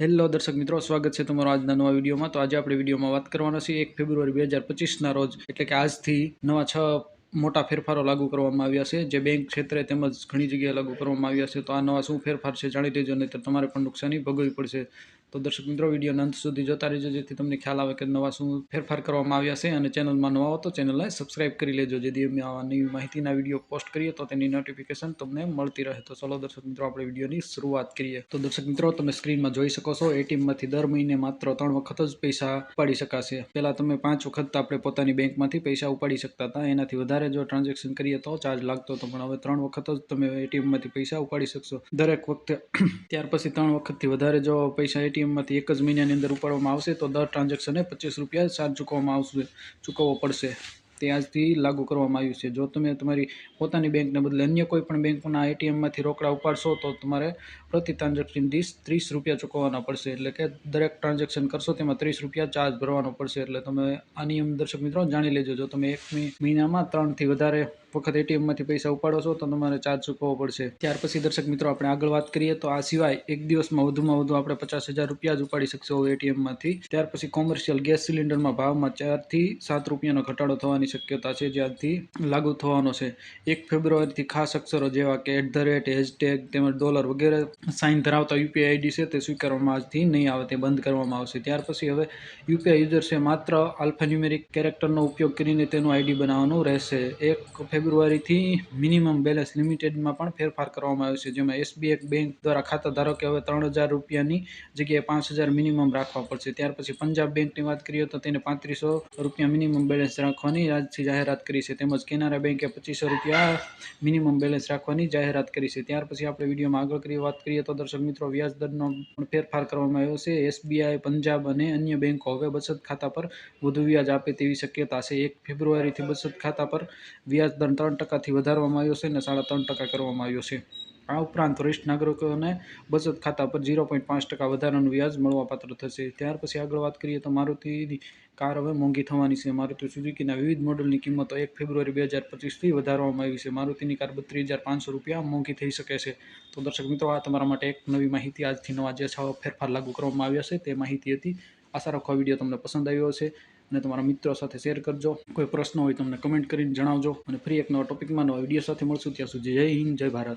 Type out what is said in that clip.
Hello દર્શક મિત્રો, સ્વાગત છે તમારો આજના નવા વિડીયોમાં. તો આજે આપણે વિડીયોમાં વાત કરવાના છીએ એક ફેબ્રુઆરી બે હજાર પચીસના રોજ. એટલે કે આજથી નવા છ મોટા ફેરફારો લાગુ કરવામાં આવ્યા છે. જે બેંક ક્ષેત્રે તેમજ ઘણી જગ્યાએ લાગુ કરવામાં આવ્યા છે. તો આ નવા શું ફેરફાર છે જાણી લેજો નહીં તો તમારે પણ નુકસાની ભોગવવી પડશે. તો દર્શક મિત્રો વિડીયોના અંત સુધી જોતા રહેજો, જેથી તમને ખ્યાલ આવે કે નવા શું ફેરફાર કરવામાં આવ્યા છે. અને ચેનલમાં નવા હો તો ચેનલને સબસ્ક્રાઇબ કરી લેજો, જેથી અમે આવા નવી માહિતીના વીડિયો પોસ્ટ કરીએ તો તેની નોટિફિકેશન તમને મળતી રહે. તો ચલો દર્શક મિત્રો, આપણે વિડીયોની શરૂઆત કરીએ. તો દર્શક મિત્રો, તમે સ્ક્રીનમાં જોઈ શકો છો, એટીએમમાંથી દર મહિને માત્ર ત્રણ વખત જ પૈસા ઉપાડી શકાશે. પહેલાં તમે પાંચ વખત આપણે પોતાની બેંકમાંથી પૈસા ઉપાડી શકતા હતા. એનાથી વધારે જો ટ્રાન્ઝેક્શન કરીએ તો ચાર્જ લાગતો હતો, પણ હવે ત્રણ વખત જ તમે એટીએમમાંથી પૈસા ઉપાડી શકશો. દરેક વખતે, ત્યાર પછી ત્રણ વખતથી વધારે જો પૈસા એટીએમમાંથી એક જ મહિનાની અંદર ઉપાડવામાં આવશે, તો દર ટ્રાન્ઝેક્શને પચીસ રૂપિયા ચાર્જ ચૂકવવામાં આવશે, ચૂકવવો પડશે. તે આજથી લાગુ કરવામાં આવ્યું છે. જો તમે તમારી પોતાની બેંકને બદલે અન્ય કોઈ પણ બેંકના એટીએમમાંથી રોકડા ઉપાડશો, તો તમારે પ્રતિ ટ્રાન્ઝેક્શન દીસ ત્રીસ રૂપિયા ચૂકવવાના પડશે. એટલે કે દરેક ટ્રાન્ઝેક્શન કરશો તેમાં ત્રીસ રૂપિયા ચાર્જ ભરવાનો પડશે. એટલે તમે આ નિયમ દર્શક મિત્રો, જાણી લેજો. જો તમે એક મહિનામાં ત્રણથી વધારે વખત એટીએમમાંથી પૈસા ઉપાડો છો, તો તમારે ચાર્જ ચૂકવવો પડશે. ત્યાર પછી, દર્શક મિત્રો, આપણે આગળ વાત કરીએ, તો આ સિવાય એક દિવસમાં વધુમાં વધુ આપણે પચાસ હજાર રૂપિયા જ ઉપાડી શકશો એટીએમમાંથી. ત્યાર પછી, કોમર્શિયલ ગેસ સિલિન્ડરમાં ભાવમાં ચારથી સાત રૂપિયાનો ઘટાડો થવાની શક્યતા છે જ્યારથી લાગુ થવાનો છે. એક ફેબ્રુઆરીથી ખાસ અક્ષરો જેવા કે એટ ધ રેટ હેશટેગ તેમજ ડોલર વગેરે સાઇન ધરાવતા યુપીઆઈ આઈડી છે તે સ્વીકારવામાં આજથી નહીં આવે, તે બંધ કરવામાં આવશે. ત્યાર પછી હવે યુપીઆઈ યુઝર્સે માત્ર આલ્ફાન્યુમેરિક કેરેક્ટરનો ઉપયોગ કરીને તેનું આઈડી બનાવવાનું રહેશે. એક ફેબ્રુઆરીથી મિનિમમ બેલેન્સ લિમિટેડમાં પણ ફેરફાર કરવામાં આવ્યો છે, જેમાં એસબીઆઈ બેંક દ્વારા ખાતા ધારકે હવે ત્રણ હજાર રૂપિયાની જગ્યાએ પાંચ હજાર મિનિમમ રાખવા પડશે. ત્યાર પછી પંજાબ બેંકની વાત કરીએ તો તેને પાંત્રીસો રૂપિયા મિનિમમ બેલેન્સ રાખવાની આજથી જાહેરાત કરી છે. તેમજ કેનારા બેંકે પચીસો રૂપિયા મિનિમમ બેલેન્સ રાખવાની જાહેરાત કરી છે. ત્યાર પછી આપણે વિડીયોમાં આગળ કરી વાત કરીએ તો દર્શક મિત્રો, વ્યાજ દરનો પણ ફેરફાર કરવામાં આવ્યો છે. એસબીઆઈ, પંજાબ અને અન્ય બેંકો હવે બચત ખાતા પર વધુ વ્યાજ આપે તેવી શક્યતા છે. એક ફેબ્રુઆરીથી બચત ખાતા પર વ્યાજ દર ત્રણ ટકાથી વધારવામાં આવ્યો છે અને સાડા ત્રણ ટકા કરવામાં આવ્યો છે. આ ઉપરાંત વરિષ્ઠ નાગરિકોને બચત ખાતા પર ઝીરો પોઈન્ટ પાંચ ટકા વધારાનું વ્યાજ મળવાપાત્ર થશે. ત્યાર પછી આગળ વાત કરીએ તો મારુતિની કાર હવે મોંઘી થવાની છે. મારુતિ સુઝુકીના વિવિધ મોડલની કિંમતો એક ફેબ્રુઆરી બે હજાર પચીસથી વધારવામાં આવી છે. મારુતિની કાર બત્રીસ હજાર પાંચસો રૂપિયા મોંઘી થઈ શકે છે. તો દર્શક મિત્રો, આ તમારા માટે એક નવી માહિતી આજથી નવા જે છ ફેરફાર લાગુ કરવામાં આવ્યા છે. તે માહિતી હતી. આશા રાખો વીડિયો તમને પસંદ આવ્યો છે અને તમારા મિત્રો સાથે શેર કરજો. કોઈ પ્રશ્ન હોય તમને કમેન્ટ કરીને જણાવજો અને ફરી એક નવા ટોપિકમાં નવા વીડિયો સાથે મળશું. ત્યાં સુધી જય હિન્દ, જય ભારત.